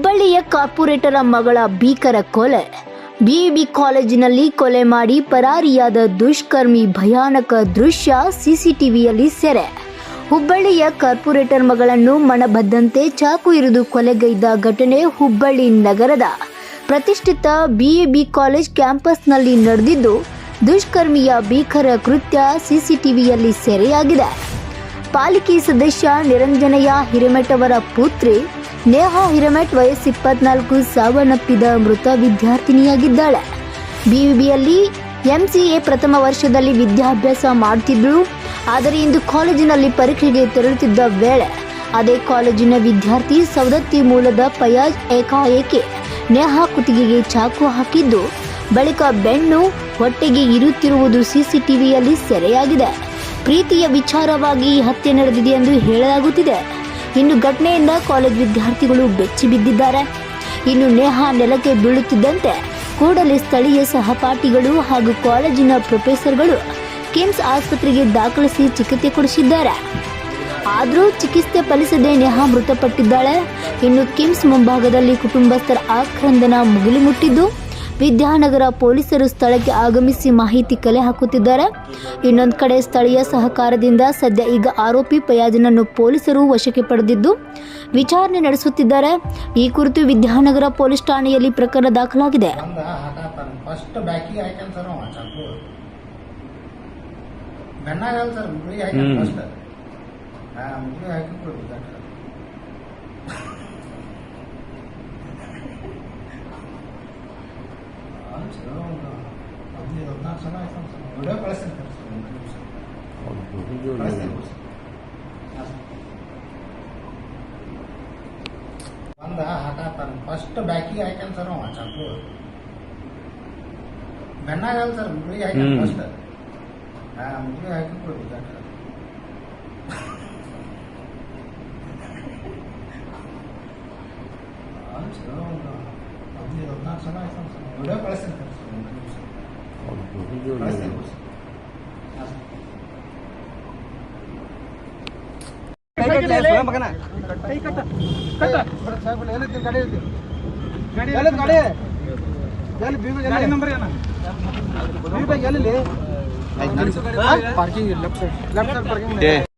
ಹುಬ್ಬಳ್ಳಿಯ ಕಾರ್ಪೊರೇಟರ ಮಗಳ ಭೀಕರ ಕೊಲೆ. ಬಿಬಿ ಕಾಲೇಜಿನಲ್ಲಿ ಕೊಲೆ ಮಾಡಿ ಪರಾರಿಯಾದ ದುಷ್ಕರ್ಮಿ ಭಯಾನಕ ದೃಶ್ಯ ಸಿಸಿಟಿವಿಯಲ್ಲಿ ಸೆರೆ. ಹುಬ್ಬಳ್ಳಿಯ ಕಾರ್ಪೊರೇಟರ್ ಮಗಳನ್ನು ಮನಬದ್ದಂತೆ ಚಾಕು ಇರಿದು ಕೊಲೆಗೈದ ಘಟನೆ ಹುಬ್ಬಳ್ಳಿ ನಗರದ. ಪ್ರತಿಷ್ಠಿತ ಬಿಇಬಿ ಕಾಲೇಜ್ ಕ್ಯಾಂಪಸ್ನಲ್ಲಿ ನಡೆದಿದ್ದು, ದುಷ್ಕರ್ಮಿಯ ಭೀಕರ ಕೃತ್ಯ ಸಿಸಿಟಿವಿಯಲ್ಲಿ ಸೆರೆಯಾಗಿದೆ. ಪಾಲಿಕೆ ಸದಸ್ಯ ನಿರಂಜನಯ್ಯ ಹಿರೇಮಠವರ ಪುತ್ರಿ ನೇಹಾ ಹಿರಮೆಟ್ ವಯಸ್ಸು ಇಪ್ಪತ್ನಾಲ್ಕು ಸಾವನ್ನಪ್ಪಿದ ಮೃತ ವಿದ್ಯಾರ್ಥಿನಿಯಾಗಿದ್ದಾಳೆ. ಬಿವಿಬಿಯಲ್ಲಿ ಎಂಸಿಎ ಪ್ರಥಮ ವರ್ಷದಲ್ಲಿ ವಿದ್ಯಾಭ್ಯಾಸ ಮಾಡುತ್ತಿದ್ದಳು ಆದರೆ ಇಂದು ಕಾಲೇಜಿನಲ್ಲಿ ಪರೀಕ್ಷೆಗೆ ತೆರಳುತ್ತಿದ್ದ ವೇಳೆ ಅದೇ ಕಾಲೇಜಿನ ವಿದ್ಯಾರ್ಥಿ ಸವದತ್ತಿ ಮೂಲದ ಫಯಾಜ್ ಏಕಾಏಕಿ ನೇಹಾ ಕುತ್ತಿಗೆಗೆ ಚಾಕು ಹಾಕಿದ್ದು, ಬಳಿಕ ಬೆನ್ನು ಹೊಟ್ಟೆಗೆ ಇರುತ್ತಿರುವುದು ಸಿಸಿಟಿವಿಯಲ್ಲಿ ಸೆರೆಯಾಗಿದೆ. ಪ್ರೀತಿಯ ವಿಚಾರವಾಗಿ ಹತ್ಯೆ ನಡೆದಿದೆ ಎಂದು ಹೇಳಲಾಗುತ್ತಿದೆ. ಇನ್ನು ಘಟನೆಯಿಂದ ಕಾಲೇಜ್ ವಿದ್ಯಾರ್ಥಿಗಳು ಬೆಚ್ಚಿ ಬಿದ್ದಿದ್ದಾರೆ. ಇನ್ನು ನೇಹಾ ನೆಲಕ್ಕೆ ಬೀಳುತ್ತಿದ್ದಂತೆ ಕೂಡಲೇ ಸ್ಥಳೀಯ ಸಹಪಾಠಿಗಳು ಹಾಗೂ ಕಾಲೇಜಿನ ಪ್ರೊಫೆಸರ್ಗಳು ಕಿಮ್ಸ್ ಆಸ್ಪತ್ರೆಗೆ ದಾಖಲಿಸಿ ಚಿಕಿತ್ಸೆ ಕೊಡಿಸಿದ್ದಾರೆ. ಆದರೂ ಚಿಕಿತ್ಸೆ ಫಲಿಸದೆ ನೇಹಾ ಮೃತಪಟ್ಟಿದ್ದಾಳೆ. ಇನ್ನು ಕಿಮ್ಸ್ ಮುಂಭಾಗದಲ್ಲಿ ಕುಟುಂಬಸ್ಥರ ಆಕ್ರಂದನ ಮುಗಿಲು ಮುಟ್ಟಿದ್ದು ವಿದ್ಯಾನಗರ ಪೊಲೀಸರು ಸ್ಥಳಕ್ಕೆ ಆಗಮಿಸಿ ಮಾಹಿತಿ ಕಲೆ ಹಾಕುತ್ತಿದ್ದಾರೆ. ಇನ್ನೊಂದು ಕಡೆ ಸ್ಥಳೀಯ ಸಹಕಾರದಿಂದ ಸದ್ಯ ಈಗ ಆರೋಪಿ ಪಯಾಜನನ್ನು ಪೊಲೀಸರು ವಶಕ್ಕೆ ಪಡೆದಿದ್ದು, ವಿಚಾರಣೆ ನಡೆಸುತ್ತಿದ್ದಾರೆ. ಈ ಕುರಿತು ವಿದ್ಯಾನಗರ ಪೊಲೀಸ್ ಠಾಣೆಯಲ್ಲಿ ಪ್ರಕರಣ ದಾಖಲಾಗಿದೆ ಅವ ಚಾಕು ಬೆನ್ನಾಗಲ್ಲ ಸರ್ ಹದಿನೈದು ಹದಿನಾರು ಸಲ ಆಯ್ತು ಸರ್ ವಿಡಿಯೋ ಕಳಿಸ್ತೀನಿ ಸರ್ ಒಂದು ಕಳಿಸ್ತೀನಿ ಸರ್. ಬಂದ ಹಾಕಾತಾನ ಫಸ್ಟ್ ಬ್ಯಾಕಿಗೆ ಹಾಕ್ಯಾನ ಸರ್ ಅವ ಚಾಕು ಬೆನ್ನಾಗಲ್ಲ ಸರ್ ಮುಗುಳಿಗೆ ಹಾಕ್ಯಾನ. ಫಸ್ಟ್ ಹಾ ಮುಗುಳಿಗೆ ಹಾಕಿ ಬಿಡ್ಬೇಕು ಹದಿನೈದು ಹದಿನಾರು ಸಲ ಆಯ್ತು ಸರ್ ವಿಡಿಯೋ ಕಳಿಸ್ತೀನಿ ಸರ್ ಒಂದು